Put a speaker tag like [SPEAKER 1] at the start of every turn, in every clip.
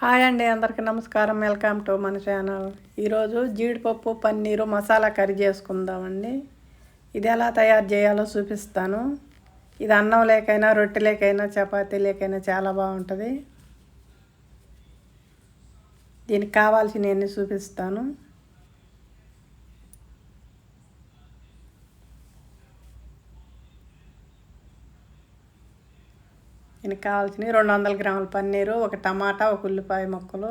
[SPEAKER 1] Hi అండి అందరికీ నమస్కారం. వెల్కమ్ టు మన ఛానల్. ఈరోజు జీడిపప్పు పన్నీరు మసాలా కర్రీ చేసుకుందామండి. ఇది ఎలా తయారు చేయాలో చూపిస్తాను. ఇది అన్నం లేకైనా రొట్టె లేకైనా చపాతీ లేకైనా చాలా బాగుంటుంది. దీనికి కావాల్సినవన్నీ చూపిస్తాను. కావాల్సినవి రెండు వందల గ్రాముల పన్నీరు ఒక టమాటా ఒక ఉల్లిపాయ ముక్కలు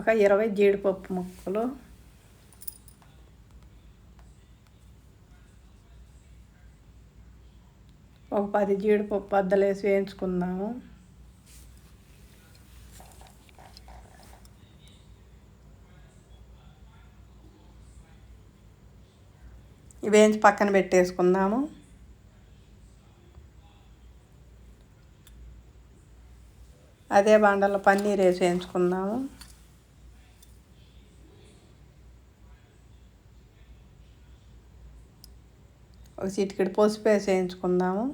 [SPEAKER 1] ఒక ఇరవై జీడిపప్పు ముక్కలు ఒక పది జీడిపప్పు అద్దలేసి వేయించుకుందాము. వేయించి పక్కన పెట్టేసుకుందాము. అదే బండలో పన్నీర్ వేసి వేయించుకుందాము. ఒక చిటికెడు పసుపు వేసి వేయించుకుందాము.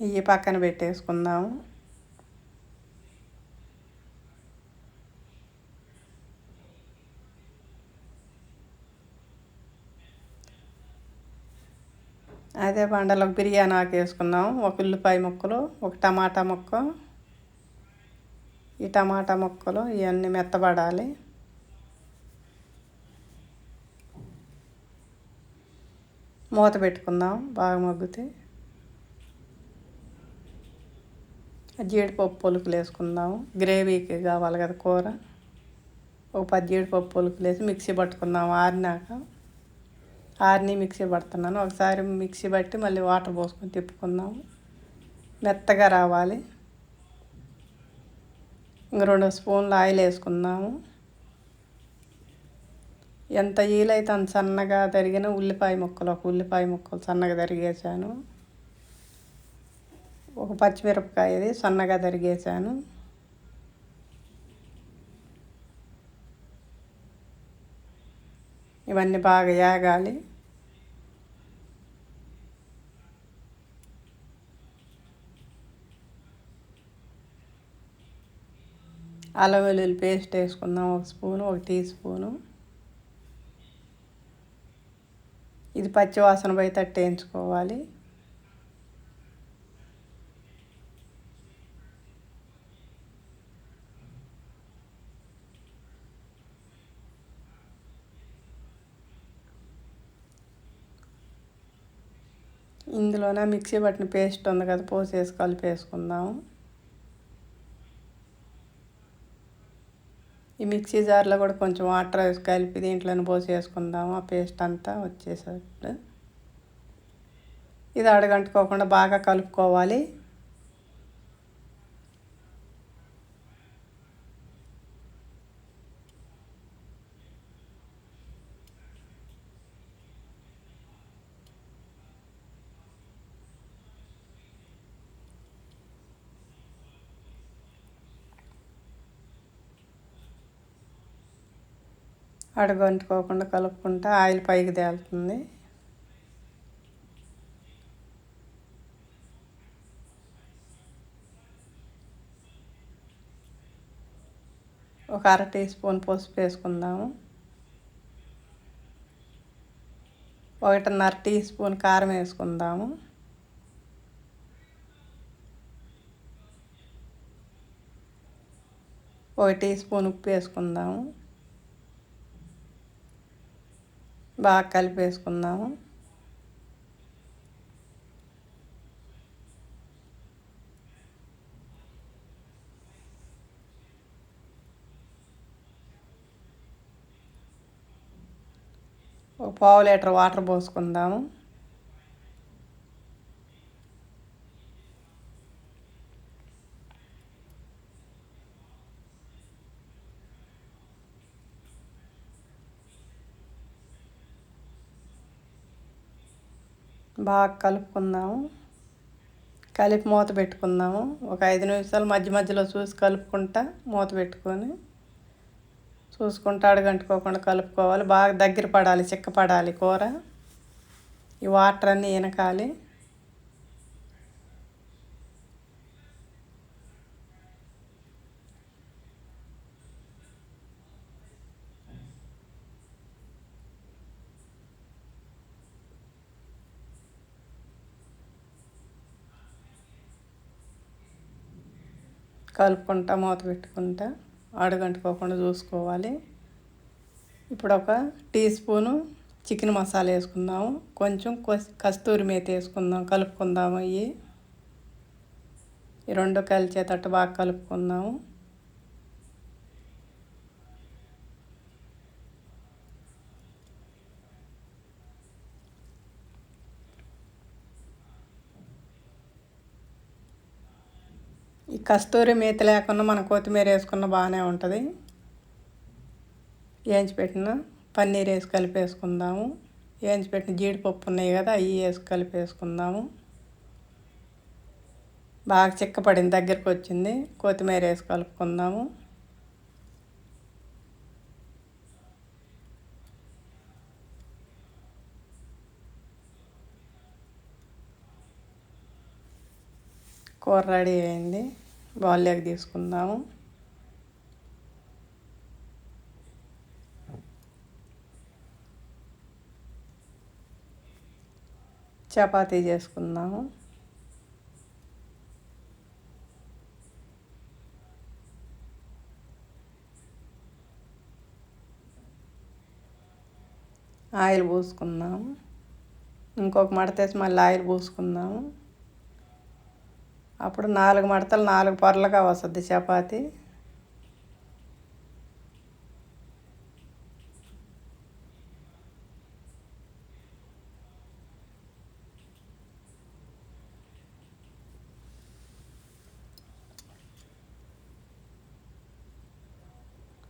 [SPEAKER 1] ఇవి పక్కన పెట్టేసుకుందాము. అదే బండలో బిర్యానీ ఆకు వేసుకున్నాం ఒక ఉల్లిపాయ ముక్కలు ఒక టమాటా ముక్క. ఈ టమాటా ముక్కలు ఇవన్నీ మెత్తబడాలి. మూత పెట్టుకుందాం బాగా మగ్గుతే. జీడిపప్పు పొలుకులు వేసుకుందాము గ్రేవీకి కావాలి కదా కూర. ఒక పది జీడిపప్పు పొలుకులు వేసి మిక్సీ పట్టుకుందాం ఆరినాక. ఆరిని మిక్సీ పడుతున్నాను. ఒకసారి మిక్సీ పట్టి మళ్ళీ వాటర్ పోసుకొని తిప్పుకుందాము. మెత్తగా రావాలి. ఇంక రెండు స్పూన్లు ఆయిల్ వేసుకుందాము. ఎంత ఈలైతే అంత సన్నగా తరిగిన ఉల్లిపాయ ముక్కలు ఒక ఉల్లిపాయ ముక్కలు సన్నగా తరిగేసాను ఒక పచ్చిమిరపకాయది సన్నగా తరిగేసాను ఇవన్నీ బాగా యాగాలి. అల్లం వెల్లుల్లి పేస్ట్ వేసుకుందాం. ఒక స్పూను ఒక టీ స్పూను. ఇది పచ్చివాసన పోయి తట్టేయించుకోవాలి ఇందులోనే మిక్సీ పట్టిన పేస్ట్ ఉంది కదా పోసేసి కలిపేసుకుందాము ఈ మిక్సీ జార్లో కూడా కొంచెం వాటర్ కలిపి దీంట్లోనే పోసేసుకుందాము ఆ పేస్ట్ అంతా వచ్చేసేటట్టు ఇది అడగంటుకోకుండా బాగా కలుపుకోవాలి. అడగొంటుకోకుండా కలుపుకుంటా ఆయిల్ పైకి తేలుతుంది. ఒక అర టీ స్పూన్ పసుపు వేసుకుందాము. ఒకటిన్నర టీ స్పూన్ కారం వేసుకుందాము. ఒక టీ స్పూన్ ఉప్పు వేసుకుందాము. బాగా కలిపేసుకుందాము. ఒక పావు లీటర్ వాటర్ పోసుకుందాము. బాగా కలుపుకుందాము. కలిపి మూత పెట్టుకుందాము. ఒక ఐదు నిమిషాలు మధ్య మధ్యలో చూసి కలుపుకుంటా మూత పెట్టుకొని చూసుకుంటా అడగంటుకోకుండా కలుపుకోవాలి. బాగా దగ్గర పడాలి చిక్క పడాలి కూర. ఈ వాటర్ అన్నీ వెనకాలి కలుపుకుంటా మూత పెట్టుకుంటా అడుగంటుకోకుండా చూసుకోవాలి. ఇప్పుడు ఒక టీ స్పూను చికెన్ మసాలా వేసుకుందాము. కొంచెం కస్తూరి మేత వేసుకుందాం కలుపుకుందాము ఇవి ఈ రెండు కలిసేటట్టు బాగా కలుపుకుందాము. కస్తూరి మేత లేకుండా మనం కొత్తిమీర వేసుకున్న బాగానే ఉంటుంది. వేయించి పెట్టిన పన్నీర్ వేసి కలిపేసుకుందాము. వేయించిపెట్టిన జీడిపప్పు ఉన్నాయి కదా అవి వేసి కలిపేసుకుందాము. బాగా చిక్కపడింది దగ్గరికి వచ్చింది కొత్తిమీర వేసి కలుపుకుందాము. కూర రెడీ అయింది. బౌల్లోకి తీసుకుందాము. చపాతీ చేసుకుందాము. ఆయిల్ పోసుకుందాము. ఇంకొక మడతేసి మళ్ళీ ఆయిల్ పోసుకుందాము. అప్పుడు నాలుగు మడతలు నాలుగు పొరలుగా వస్తుంది చపాతి.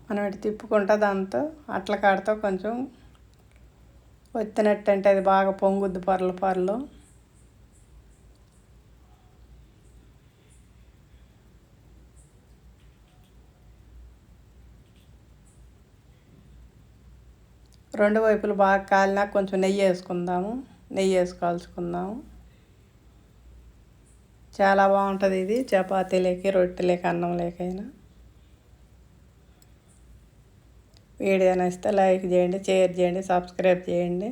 [SPEAKER 1] మనం ఇటు తిప్పుకుంటా దాంతో అట్ల కాడతో కొంచెం వచ్చినట్టు అంటే అది బాగా పొంగుద్ది పొరలు పొరలు. రెండు వైపులు బాగా కాలినా కొంచెం నెయ్యి వేసుకుందాము. నెయ్యి వేసి కాల్చుకుందాము. చాలా బాగుంటుంది ఇది. చపాతీలేకి రొట్టెలేకి అన్నం లేకైనా. వీడియో నచ్చితే లైక్ చేయండి షేర్ చేయండి సబ్స్క్రైబ్ చేయండి.